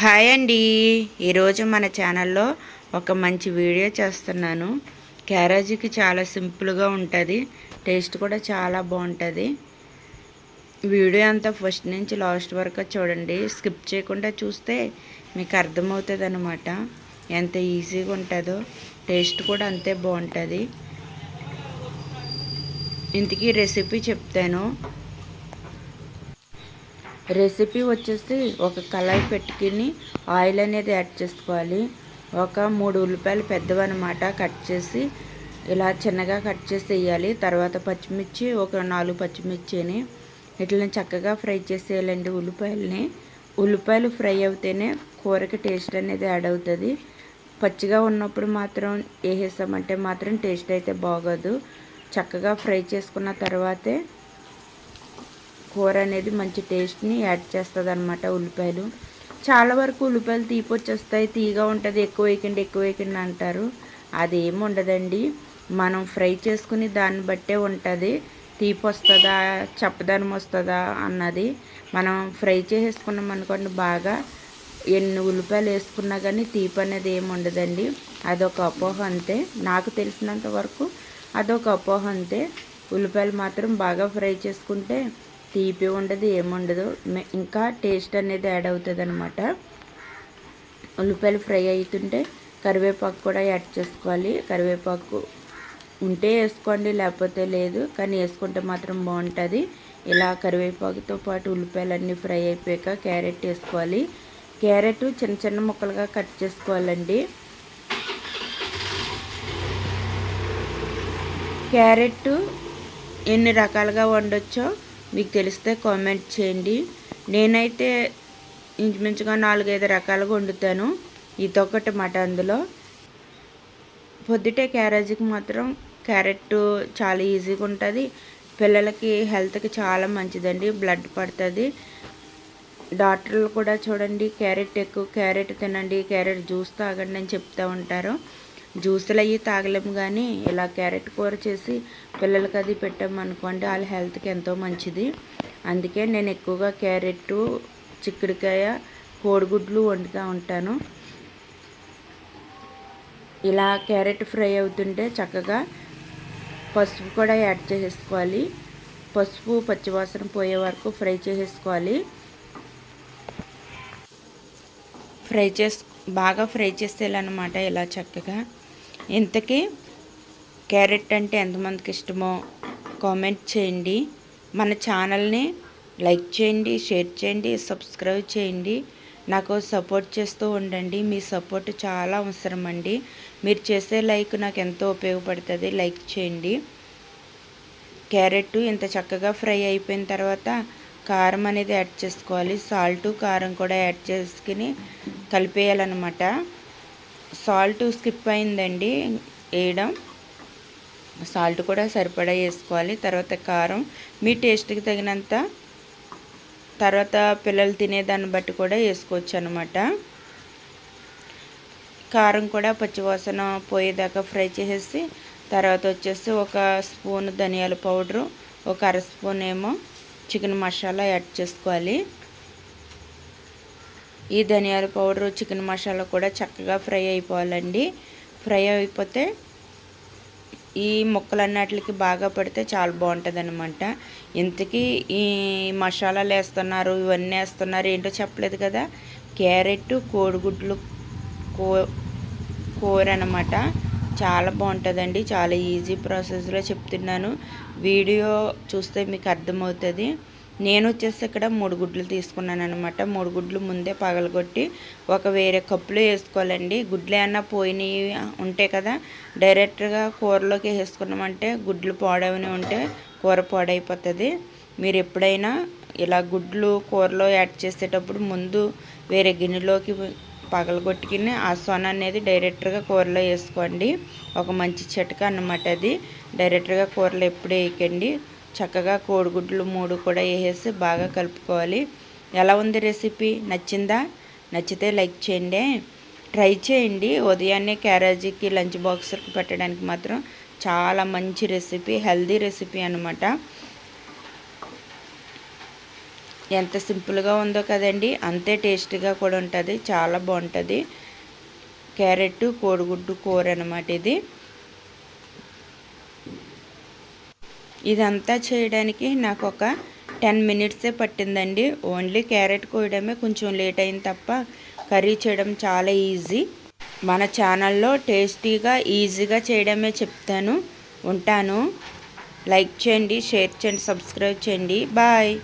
Hi అండి. ఈరోజు మన ఛానల్లో ఒక మంచి వీడియో చేస్తున్నాను. క్యారేజీకి చాలా సింపుల్గా ఉంటుంది. టేస్ట్ కూడా చాలా బాగుంటుంది. వీడియో అంతా ఫస్ట్ నుంచి లాస్ట్ వరకు చూడండి. స్కిప్ చేయకుండా చూస్తే మీకు అర్థమవుతుంది అనమాట ఎంత ఈజీగా ఉంటుందో. టేస్ట్ కూడా అంతే బాగుంటుంది. ఇంతకీ రెసిపీ చెప్తాను. రెసిపీ వచ్చేసి ఒక కళాయి పెట్టుకుని ఆయిల్ అనేది యాడ్ చేసుకోవాలి. ఒక మూడు ఉల్లిపాయలు పెద్దవన్నమాట కట్ చేసి ఇలా చిన్నగా కట్ చేసి వేయాలి. తర్వాత పచ్చిమిర్చి ఒక నాలుగు పచ్చిమిర్చిని ఇట్లా చక్కగా ఫ్రై చేసేయాలండి ఉల్లిపాయలని. ఉల్లిపాయలు ఫ్రై అవుతేనే కూరకి టేస్ట్ అనేది యాడ్ అవుతుంది. పచ్చిగా ఉన్నప్పుడు మాత్రం వేసేసామంటే మాత్రం టేస్ట్ అయితే బాగోదు. చక్కగా ఫ్రై చేసుకున్న తర్వాతే కూర అనేది మంచి టేస్ట్ని యాడ్ చేస్తుంది అనమాట ఉల్లిపాయలు. చాలా వరకు ఉల్లిపాయలు తీపి వచ్చేస్తాయి తీగా ఉంటుంది ఎక్కువ వేయకండి ఎక్కువ వేయకండి అంటారు. అది ఉండదండి. మనం ఫ్రై చేసుకుని దాన్ని బట్టే ఉంటుంది. తీపి వస్తుందా చప్పదనం వస్తుందా అన్నది. మనం ఫ్రై చేసేసుకున్నాం అనుకోండి బాగా ఎన్ని ఉల్లిపాయలు వేసుకున్నా కానీ తీపి అనేది ఏమి ఉండదండి. అదొక అపోహ అంతే. నాకు తెలిసినంత వరకు అదొక అపోహ అంతే. ఉల్లిపాయలు మాత్రం బాగా ఫ్రై చేసుకుంటే తీపి ఉండదు ఏముండదు. ఇంకా టేస్ట్ అనేది యాడ్ అవుతుంది అనమాట ఉల్లిపాయలు ఫ్రై అవుతుంటే కరివేపాకు కూడా యాడ్ చేసుకోవాలి. కరివేపాకు ఉంటే వేసుకోండి లేకపోతే లేదు. కానీ వేసుకుంటే మాత్రం బాగుంటుంది. ఇలా కరివేపాకుతో పాటు ఉల్లిపాయలన్నీ ఫ్రై అయిపోయాక క్యారెట్ వేసుకోవాలి. క్యారెట్ చిన్న చిన్న ముక్కలుగా కట్ చేసుకోవాలండి. క్యారెట్ ఎన్ని రకాలుగా వండొచ్చో మీకు తెలిస్తే కామెంట్ చేయండి. నేనైతే ఇంచుమించుగా నాలుగైదు రకాలుగా వండుతాను. ఇదొకటి మాట అందులో. పొద్దుటే క్యారేజీకి మాత్రం క్యారెట్ చాలా ఈజీగా ఉంటుంది. పిల్లలకి హెల్త్కి చాలా మంచిదండి. బ్లడ్ పడుతుంది. డాక్టర్లు కూడా చూడండి క్యారెట్ ఎక్కువ క్యారెట్ తినండి క్యారెట్ జ్యూస్ తాగండి అని చెప్తూ ఉంటారు. జ్యూసులు అవి తాగలేము కానీ ఇలా క్యారెట్ కూర చేసి పిల్లలకి అది పెట్టామనుకోండి వాళ్ళ హెల్త్కి ఎంతో మంచిది. అందుకే నేను ఎక్కువగా క్యారెట్ చిక్కుడుకాయ కోడిగుడ్లు వండుతూ ఉంటాను. ఇలా క్యారెట్ ఫ్రై అవుతుంటే చక్కగా పసుపు కూడా యాడ్ చేసేసుకోవాలి. పసుపు పచ్చివాసన పోయే వరకు ఫ్రై చేసేసుకోవాలి. ఫ్రై చేసు బాగా ఫ్రై చేసేయాలన్నమాట ఇలా చక్కగా. ఇంతకీ క్యారెట్ అంటే ఎంతమందికి ఇష్టమో కామెంట్ చేయండి. మన ఛానల్ని లైక్ చేయండి షేర్ చేయండి సబ్స్క్రైబ్ చేయండి. నాకు సపోర్ట్ చేస్తూ ఉండండి. మీ సపోర్ట్ చాలా అవసరం అండి మీరు చేసే లైక్ నాకు ఎంతో ఉపయోగపడుతుంది. లైక్ చేయండి. క్యారెట్ ఇంత చక్కగా ఫ్రై అయిపోయిన తర్వాత కారం అనేది యాడ్ చేసుకోవాలి. సాల్ట్ కారం కూడా యాడ్ చేసుకుని కలిపేయాలన్నమాట. సాల్ట్ స్కిప్ అయిందండి వేయడం. సాల్ట్ కూడా సరిపడా వేసుకోవాలి. తర్వాత కారం. మీ టేస్ట్కి తగినంత తర్వాత పిల్లలు తినేదాన్ని బట్టి కూడా వేసుకోవచ్చు అనమాట కారం కూడా పచ్చివాసన పోయేదాకా ఫ్రై చేసేసి తర్వాత వచ్చేసి ఒక స్పూన్ ధనియాల పౌడరు ఒక అర స్పూన్ ఏమో చికెన్ మసాలా యాడ్ చేసుకోవాలి. ఈ ధనియాల పౌడరు చికెన్ మసాలా కూడా చక్కగా ఫ్రై అయిపోవాలండి. ఫ్రై అయిపోతే ఈ ముక్కలన్నిటికి బాగా పడితే చాలా బాగుంటుంది అనమాట ఇంతకీ ఈ మసాలాలు వేస్తున్నారు ఇవన్నీ వేస్తున్నారు ఏంటో చెప్పలేదు కదా? క్యారెట్ కోడిగుడ్లు కో కూర అనమాట చాలా బాగుంటుందండి చాలా ఈజీ ప్రాసెస్లో చెప్తున్నాను. వీడియో చూస్తే మీకు అర్థమవుతుంది. నేను వచ్చేసి ఇక్కడ మూడు గుడ్లు తీసుకున్నాను అనమాట మూడు గుడ్లు ముందే పగలగొట్టి ఒక వేరే కప్పులో వేసుకోవాలండి. గుడ్లు ఏమన్నా పోయినవి ఉంటాయి కదా. డైరెక్ట్గా కూరలోకి వేసుకున్నామంటే గుడ్లు పాడవని ఉంటే కూర పాడైపోతుంది. మీరు ఎప్పుడైనా ఇలా గుడ్లు కూరలో యాడ్ చేసేటప్పుడు ముందు వేరే గిన్నెలోకి పగలగొట్టుకుని ఆ సొన అనేది డైరెక్ట్గా కూరలో వేసుకోండి. ఒక మంచి చిటక అన్నమాట అది. డైరెక్ట్గా కూరలో ఎప్పుడు వేయకండి. చక్కగా కోడిగుడ్లు మూడు కూడా వేసేసి బాగా కలుపుకోవాలి. ఎలా ఉంది రెసిపీ? నచ్చిందా? నచ్చితే లైక్ చేయండి. ట్రై చేయండి. ఉదయాన్నే క్యారేజీకి లంచ్ బాక్స్కి పెట్టడానికి మాత్రం చాలా మంచి రెసిపీ హెల్దీ రెసిపీ అనమాట ఎంత సింపుల్గా ఉందో కదండి. అంతే టేస్టీగా కూడా ఉంటుంది. చాలా బాగుంటుంది. క్యారెట్ కోడిగుడ్డు కూర అనమాట ఇది. ఇదంతా చేయడానికి నాకు ఒక టెన్ మినిట్సే పట్టిందండి. ఓన్లీ క్యారెట్ కోయడమే కొంచెం లేట్ అయింది తప్ప కర్రీ చేయడం చాలా ఈజీ. మన ఛానల్లో టేస్టీగా ఈజీగా చేయడమే చెప్తాను. ఉంటాను. లైక్ చేయండి షేర్ చేయండి సబ్స్క్రైబ్ చేయండి. బాయ్.